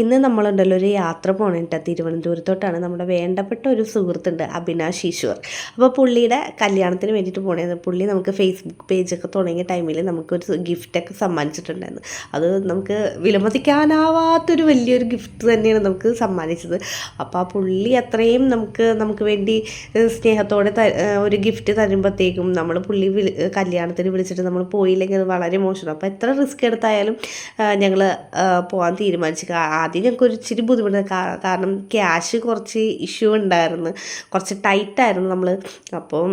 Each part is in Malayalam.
ഇന്ന് നമ്മളുണ്ടല്ലോ ഒരു യാത്ര പോകണിട്ട് തിരുവനന്തപുരത്തോട്ടാണ്. നമ്മുടെ വേണ്ടപ്പെട്ട ഒരു സുഹൃത്തുണ്ട് അഭിനാഷ് ഈശ്വർ. അപ്പോൾ പുള്ളിയുടെ കല്യാണത്തിന് വേണ്ടിയിട്ട് പോണേ പുള്ളി നമുക്ക് ഫേസ്ബുക്ക് പേജൊക്കെ തുടങ്ങിയ ടൈമിൽ നമുക്കൊരു ഗിഫ്റ്റൊക്കെ സമ്മാനിച്ചിട്ടുണ്ടായിരുന്നു. അത് നമുക്ക് വിലമതിക്കാനാവാത്തൊരു വലിയൊരു ഗിഫ്റ്റ് തന്നെയാണ് നമുക്ക് സമ്മാനിച്ചത്. അപ്പോൾ ആ പുള്ളി അത്രയും നമുക്ക് നമുക്ക് വേണ്ടി സ്നേഹത്തോടെ ഒരു ഗിഫ്റ്റ് തരുമ്പോഴത്തേക്കും നമ്മൾ പുള്ളി വിളി കല്യാണത്തിന് വിളിച്ചിട്ട് നമ്മൾ പോയില്ലെങ്കിൽ അത് വളരെ മോശമാണ്. അപ്പോൾ എത്ര റിസ്ക് എടുത്തായാലും ഞങ്ങൾ പോകാൻ തീരുമാനിച്ചു ആദ്യം ഞങ്ങൾക്ക് ഒരു ഇച്ചിരി ബുദ്ധിമുട്ട് കാരണം ക്യാഷ് കുറച്ച് ഇഷ്യൂ ഉണ്ടായിരുന്നു. കുറച്ച് ടൈറ്റായിരുന്നു നമ്മൾ അപ്പം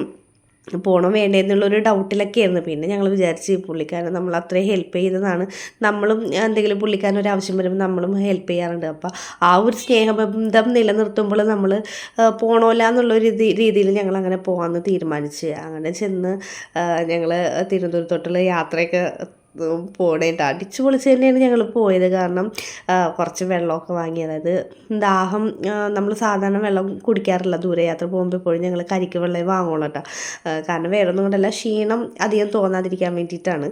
പോകണം വേണ്ടേ എന്നുള്ളൊരു ഡൗട്ടിലൊക്കെ ആയിരുന്നു പിന്നെ ഞങ്ങൾ വിചാരിച്ച് പുള്ളിക്കാരൻ നമ്മൾ അത്രയും ഹെൽപ്പ് ചെയ്തതാണ്. നമ്മളും എന്തെങ്കിലും പുള്ളിക്കാരൻ ഒരു ആവശ്യം വരുമ്പോൾ നമ്മളും ഹെൽപ്പ് ചെയ്യാറുണ്ട്. അപ്പോൾ ആ ഒരു സ്നേഹബന്ധം നിലനിർത്തുമ്പോൾ നമ്മൾ പോകണമല്ല എന്നുള്ളൊരു രീതി രീതിയിൽ ഞങ്ങൾ അങ്ങനെ പോകാമെന്ന് തീരുമാനിച്ച്. അങ്ങനെ ചെന്ന് ഞങ്ങൾ തിരുവനന്തപുരത്തോട്ടുള്ള യാത്രയൊക്കെ പോണേട്ടോ അടിച്ചു പൊളിച്ച് തന്നെയാണ് ഞങ്ങൾ പോയത്. കാരണം കുറച്ച് വെള്ളമൊക്കെ വാങ്ങി. അതായത് ദാഹം നമ്മൾ സാധാരണ വെള്ളം കുടിക്കാറില്ല. ദൂരയാത്ര പോകുമ്പോൾ എപ്പോഴും ഞങ്ങൾ കരിക്ക് വെള്ളമേ വാങ്ങുള്ളൂ കേട്ടോ. കാരണം വേറെ ഒന്നും കൊണ്ടല്ല. ക്ഷീണം അധികം തോന്നാതിരിക്കാൻ വേണ്ടിയിട്ടാണ്.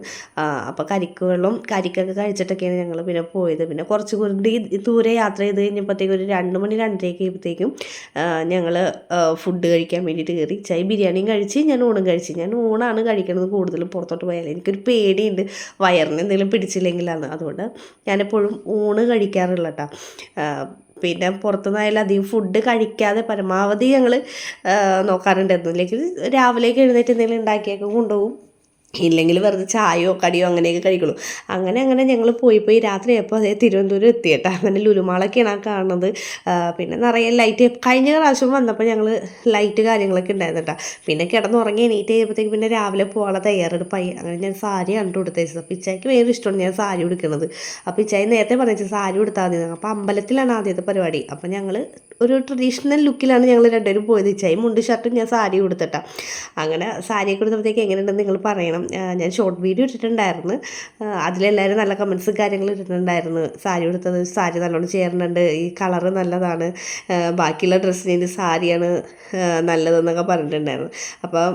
അപ്പോൾ കരിക്ക് വെള്ളം കരിക്കൊക്കെ കഴിച്ചിട്ടൊക്കെയാണ് ഞങ്ങൾ പിന്നെ പോയത്. പിന്നെ കുറച്ച് കൂടി ദൂരെ യാത്ര ചെയ്ത് കഴിഞ്ഞപ്പോഴത്തേക്കും ഒരു രണ്ട് മണി രണ്ടരയൊക്കെ ആയപ്പോഴത്തേക്കും ഞങ്ങൾ ഫുഡ് കഴിക്കാൻ വേണ്ടിയിട്ട് കയറി ചായ ബിരിയാണിയും കഴിച്ച് ഞാൻ ഊണും കഴിച്ച്. ഞാൻ ഊണാണ് കഴിക്കുന്നത് കൂടുതലും പുറത്തോട്ട് പോയാൽ എനിക്കൊരു പേടിയുണ്ട്. വയറിന് എന്തെങ്കിലും പിടിച്ചില്ലെങ്കിലാണ്. അതുകൊണ്ട് ഞാനെപ്പോഴും ഊണ് കഴിക്കാറുള്ള കേട്ടോ പിന്നെ പുറത്തുനിന്നായാലും അധികം ഫുഡ് കഴിക്കാതെ പരമാവധി ഞങ്ങൾ നോക്കാറുണ്ട് എന്തെങ്കിലും രാവിലേക്ക് എഴുന്നേറ്റ് എന്തെങ്കിലും ഉണ്ടാക്കിയൊക്കെ കൊണ്ടുപോകും. ഇല്ലെങ്കിൽ വെറുതെ ചായയോ കടിയോ അങ്ങനെയൊക്കെ കഴിക്കുള്ളൂ അങ്ങനെ അങ്ങനെ ഞങ്ങൾ പോയി പോയി രാത്രി ആയപ്പോൾ അതേ തിരുവനന്തപുരം എത്തിയിട്ട് അങ്ങനെ ലുലുമാളൊക്കെയാണ് ആ കാണുന്നത്. പിന്നെ നിറയെ ലൈറ്റ് കഴിഞ്ഞ പ്രാവശ്യം വന്നപ്പോൾ ഞങ്ങൾ ലൈറ്റ് കാര്യങ്ങളൊക്കെ ഉണ്ടായിരുന്നു പിന്നെ കിടന്നുറങ്ങി എണീറ്റ് കഴിയുമ്പോഴത്തേക്ക് പിന്നെ രാവിലെ പോകാനുള്ള തയ്യാറെടുപ്പായി അങ്ങനെ ഞാൻ സാരി കണ്ടു കൊടുത്തത് അപ്പോൾ ഇച്ചായ്ക്ക് വേറെ ഇഷ്ടമാണ് ഞാൻ സാരി ഉടുക്കുന്നത് അപ്പോൾ ഇച്ചായി നേരത്തെ പറഞ്ഞു സാരി ഉടുത്താൽ മതി അപ്പോൾ അമ്പലത്തിലാണ് ആദ്യത്തെ പരിപാടി. അപ്പോൾ ഞങ്ങൾ ഒരു ട്രഡീഷണൽ ലുക്കിലാണ് ഞങ്ങൾ രണ്ടുപേരും പോയത്. ഇച്ചായി മുണ്ട് ഷർട്ടും ഞാൻ സാരി കൊടുത്തിട്ടാണ് അങ്ങനെ സാരിയൊക്കെ കൊടുത്തപ്പോഴത്തേക്ക് എങ്ങനെയുണ്ടെന്ന് നിങ്ങൾ പറയണം. ആ, ഞാൻ ഷോർട്ട് വീഡിയോ ഇട്ടിട്ടുണ്ടായിരുന്നു. അതിലെല്ലാവരും നല്ല കമൻസും കാര്യങ്ങളും ഇട്ടിട്ടുണ്ടായിരുന്നു. സാരി ഉടുത്തത് സാരി നല്ലോണം ചേരുന്നുണ്ട് ഈ കളറ് നല്ലതാണ്. ബാക്കിയുള്ള ഡ്രസ്സിന് സാരിയാണ് നല്ലതെന്നൊക്കെ പറഞ്ഞിട്ടുണ്ടായിരുന്നു. അപ്പം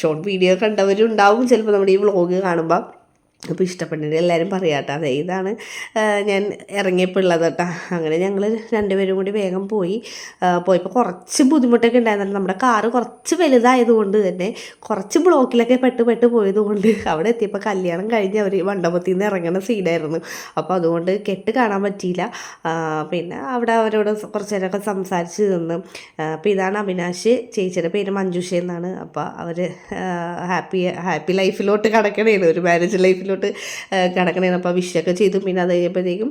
ഷോർട്ട് വീഡിയോ കണ്ടവരും ഉണ്ടാവും ചിലപ്പോൾ നമ്മുടെ ഈ വ്ളോഗ് കാണുമ്പോൾ അപ്പോൾ ഇഷ്ടപ്പെട്ടിട്ട് എല്ലാവരും പറയാട്ടോ. അതെ ഇതാണ് ഞാൻ ഇറങ്ങിയപ്പോൾ ഉള്ളത് കേട്ടോ. അങ്ങനെ ഞങ്ങൾ രണ്ടുപേരും കൂടി വേഗം പോയി. പോയപ്പോൾ കുറച്ച് ബുദ്ധിമുട്ടൊക്കെ ഉണ്ടായിരുന്നു നമ്മുടെ കാറ് കുറച്ച് വലുതായതുകൊണ്ട് തന്നെ കുറച്ച് ബ്ലോക്കിലൊക്കെ പെട്ട് പെട്ട് പോയതുകൊണ്ട് അവിടെ എത്തിയപ്പോൾ കല്യാണം കഴിഞ്ഞ് അവർ മണ്ഡപത്തിൽ നിന്ന് ഇറങ്ങുന്ന സീനായിരുന്നു. അപ്പോൾ അതുകൊണ്ട് കെട്ട് കാണാൻ പറ്റിയില്ല. പിന്നെ അവിടെ അവരോട് കുറച്ച് നേരമൊക്കെ സംസാരിച്ച് നിന്ന് അപ്പോൾ ഇതാണ് അവിനാശ് ചേച്ചിയുടെ പേര് മഞ്ജുഷ എന്നാണ്. അപ്പോൾ അവർ ഹാപ്പി ഹാപ്പി ലൈഫിലോട്ട് കടക്കണേന്ന് ഒരു മാരേജ് ലൈഫിലോട്ട് കിടക്കണേന്ന് അപ്പോൾ വിഷയൊക്കെ ചെയ്തു. പിന്നെ അത് കഴിഞ്ഞപ്പോഴത്തേക്കും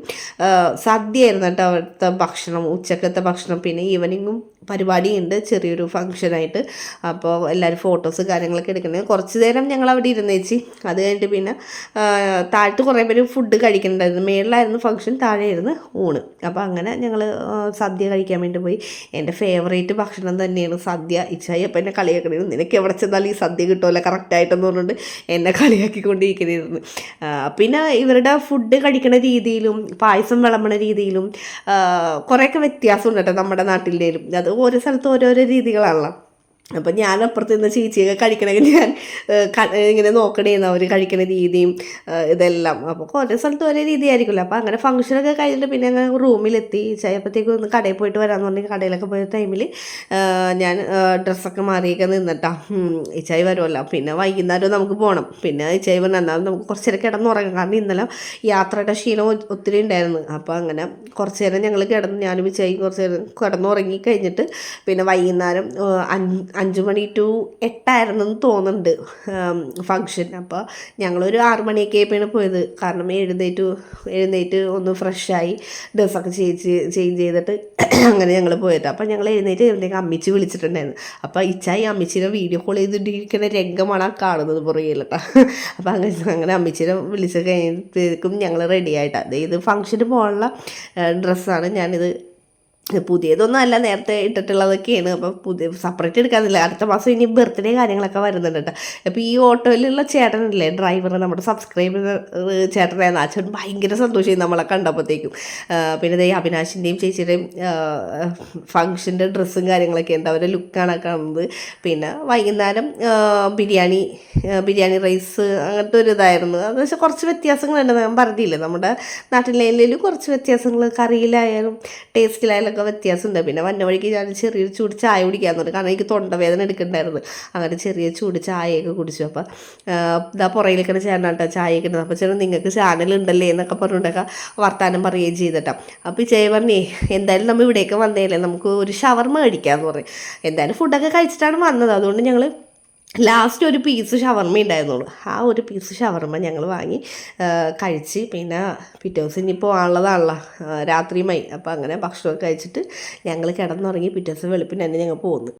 സദ്യയായിരുന്നു കേട്ടോ അവിടുത്തെ ഭക്ഷണം ഉച്ചക്കത്തെ ഭക്ഷണം. പിന്നെ ഈവനിങ്ങും പരിപാടിയുണ്ട് ചെറിയൊരു ഫങ്ഷനായിട്ട് അപ്പോൾ എല്ലാവരും ഫോട്ടോസ് കാര്യങ്ങളൊക്കെ എടുക്കുന്നത് കുറച്ച് നേരം ഞങ്ങൾ അവിടെ ഇരുന്നേച്ചി അത് കഴിഞ്ഞിട്ട് പിന്നെ താഴത്ത് കുറേ പേര് ഫുഡ് കഴിക്കുന്നുണ്ടായിരുന്നു മേളിലായിരുന്നു ഫങ്ഷൻ താഴെയായിരുന്നു ഊണ്. അപ്പോൾ അങ്ങനെ ഞങ്ങൾ സദ്യ കഴിക്കാൻ വേണ്ടി പോയി. എന്റെ ഫേവറേറ്റ് ഭക്ഷണം തന്നെയാണ് സദ്യ. ഇച്ചായി അപ്പം എന്നെ കളിയാക്കണേ നിനക്ക് എവിടെ ചെന്നാലും ഈ സദ്യ കിട്ടുമല്ലോ കറക്റ്റായിട്ടെന്ന് പറഞ്ഞുകൊണ്ട് എന്നെ കളിയാക്കിക്കൊണ്ടിരിക്കണിരുന്നു പിന്നെ ഇവരുടെ ഫുഡ് കഴിക്കണ രീതിയിലും പായസം വിളമ്പണ രീതിയിലും കുറേയൊക്കെ വ്യത്യാസമുണ്ട് കേട്ടോ നമ്മുടെ നാട്ടിലേലും. അത് ഓരോ സ്ഥലത്തും ഓരോരോ രീതികളാണല്ലോ. അപ്പം ഞാൻ അപ്പുറത്ത് നിന്ന് ചേച്ചിയൊക്കെ കഴിക്കണമെങ്കിൽ ഞാൻ ഇങ്ങനെ നോക്കണേന്ന് അവർ കഴിക്കുന്ന രീതിയും ഇതെല്ലാം. അപ്പോൾ കുറേ സ്ഥലത്ത് ഒരേ രീതി ആയിരിക്കുമല്ലോ അപ്പോൾ അങ്ങനെ ഫംഗ്ഷനൊക്കെ കഴിഞ്ഞിട്ട് പിന്നെ അങ്ങനെ റൂമിലെത്തി. ചായപ്പത്തേക്ക് ഒന്ന് കടയിൽ പോയിട്ട് വരാമെന്ന് പറഞ്ഞ് കടയിലൊക്കെ പോയ ടൈമിൽ ഞാൻ ഡ്രസ്സൊക്കെ മാറിയൊക്കെ നിന്നിട്ടാ. ഇച്ചായി വരുമല്ലോ പിന്നെ വൈകുന്നേരം നമുക്ക് പോകണം പിന്നെ ഇച്ചായി പറഞ്ഞു എന്നാലും നമുക്ക് കുറച്ച് നേരം കിടന്നുറങ്ങാം. കാരണം ഇന്നലെ യാത്രയുടെ ക്ഷീണം ഒത്തിരി ഉണ്ടായിരുന്നു. അപ്പോൾ അങ്ങനെ കുറച്ച് നേരം ഞങ്ങൾ കിടന്ന് ഞാനും ഇച്ചായി കുറച്ച് നേരം കിടന്നുറങ്ങി കഴിഞ്ഞിട്ട് പിന്നെ വൈകുന്നേരം അഞ്ച് മണി ടു എട്ടായിരുന്നു എന്ന് തോന്നുന്നുണ്ട് ഫങ്ഷൻ അപ്പോൾ ഞങ്ങളൊരു ആറ് മണിയൊക്കെ ആയപ്പോഴാണ് പോയത്. കാരണം എഴുന്നേറ്റ് എഴുന്നേറ്റ് ഒന്ന് ഫ്രഷായി ഡ്രസ്സൊക്കെ ചേഞ്ച് ചേഞ്ച് ചെയ്തിട്ട് അങ്ങനെ ഞങ്ങൾ പോയത്. അപ്പോൾ ഞങ്ങൾ എഴുന്നേറ്റ് കഴിയുമ്പോഴത്തേക്ക് അമ്മിച്ച് വിളിച്ചിട്ടുണ്ടായിരുന്നു. അപ്പോൾ ഇച്ചായി അമ്മിച്ചിനെ വീഡിയോ കോൾ ചെയ്തിട്ടിരിക്കുന്ന രംഗമാണ് ആ കാണുന്നത് പുറകിൽ കേട്ടോ അപ്പോൾ അങ്ങനെ അങ്ങനെ അമ്മിച്ചിനെ വിളിച്ച് കഴിഞ്ഞപ്പോഴേക്കും ഞങ്ങൾ റെഡി ആയിട്ടാണ് ഇത് ഫംഗ്ഷന് പോകാനുള്ള ഡ്രസ്സാണ് ഞാനിത് പുതിയതൊന്നും അല്ല നേരത്തെ ഇട്ടിട്ടുള്ളതൊക്കെയാണ്. അപ്പോൾ പുതിയ സെപ്പറേറ്റ് എടുക്കാനില്ല. അടുത്ത മാസം ഇനി ബർത്ത്ഡേ കാര്യങ്ങളൊക്കെ വരുന്നുണ്ട് അപ്പോൾ ഈ ഓട്ടോയിലുള്ള ചേട്ടനല്ലേ ഡ്രൈവർ നമ്മുടെ സബ്സ്ക്രൈബർ ചേട്ടനായിരുന്നു. ആ ഭയങ്കര സന്തോഷമായി നമ്മളെ കണ്ടപ്പോഴത്തേക്കും. പിന്നെ ദേ അവിനാശിന്റെയും ചേച്ചിയുടെയും ഫങ്ഷന്റെ ഡ്രസ്സും കാര്യങ്ങളൊക്കെ ഉണ്ട്. അവരുടെ ലുക്കാണ് കാണുന്നത്. പിന്നെ വൈകുന്നേരം ബിരിയാണി ബിരിയാണി റൈസ് അങ്ങനത്തെ ഒരു ഇതായിരുന്നു. അത് പക്ഷേ കുറച്ച് വ്യത്യാസങ്ങളുണ്ട്. ഞാൻ പറഞ്ഞില്ലേ നമ്മുടെ നാട്ടിലേലും കുറച്ച് വ്യത്യാസങ്ങൾ കറിയിലായാലും ടേസ്റ്റിലായാലും ഒക്കെ വ്യത്യാസമുണ്ട്. പിന്നെ വന്ന വഴിക്ക് ഞാൻ ചെറിയൊരു ചൂട് ചായ കുടിക്കാൻ തുടങ്ങി കാരണം എനിക്ക് തൊണ്ടവേദന എടുക്കണ്ടായിരുന്നു അങ്ങനെ ചെറിയ ചൂട് ചായയൊക്കെ കുടിച്ചു. അപ്പം ഇതാ പുറയിലേക്കാണ് ചേട്ടനാട്ടോ ചായ കിട്ടുന്നത് അപ്പോൾ ചേട്ടൻ നിങ്ങൾക്ക് ചാനൽ ഉണ്ടല്ലേ എന്നൊക്കെ പറഞ്ഞുകൊണ്ടൊക്കെ വർത്താനം പറയുകയും ചെയ്തിട്ടാ. അപ്പോൾ ചേച്ചി പറഞ്ഞേ എന്തായാലും നമ്മൾ ഇവിടേക്ക് വന്നേലേ നമുക്ക് ഒരു ഷവർമ കഴിക്കാമെന്ന് പറയും എന്തായാലും ഫുഡൊക്കെ കഴിച്ചിട്ടാണ് വന്നത്. അതുകൊണ്ട് ഞങ്ങൾ ലാസ്റ്റ് ഒരു പീസ് ഷവർമ ഉണ്ടായിരുന്നുള്ളൂ ആ ഒരു പീസ് ഷവർമ ഞങ്ങൾ വാങ്ങി കഴിച്ച് പിന്നെ പിറ്റേ ദിവസം ഇനി പോകാനുള്ളതാണല്ലോ രാത്രിയുമായി. അപ്പോൾ അങ്ങനെ ഭക്ഷണമൊക്കെ കഴിച്ചിട്ട് ഞങ്ങൾ കിടന്നുറങ്ങി പിറ്റേ ദിവസം വെളുപ്പിന് തന്നെ ഞങ്ങൾ പോന്നു.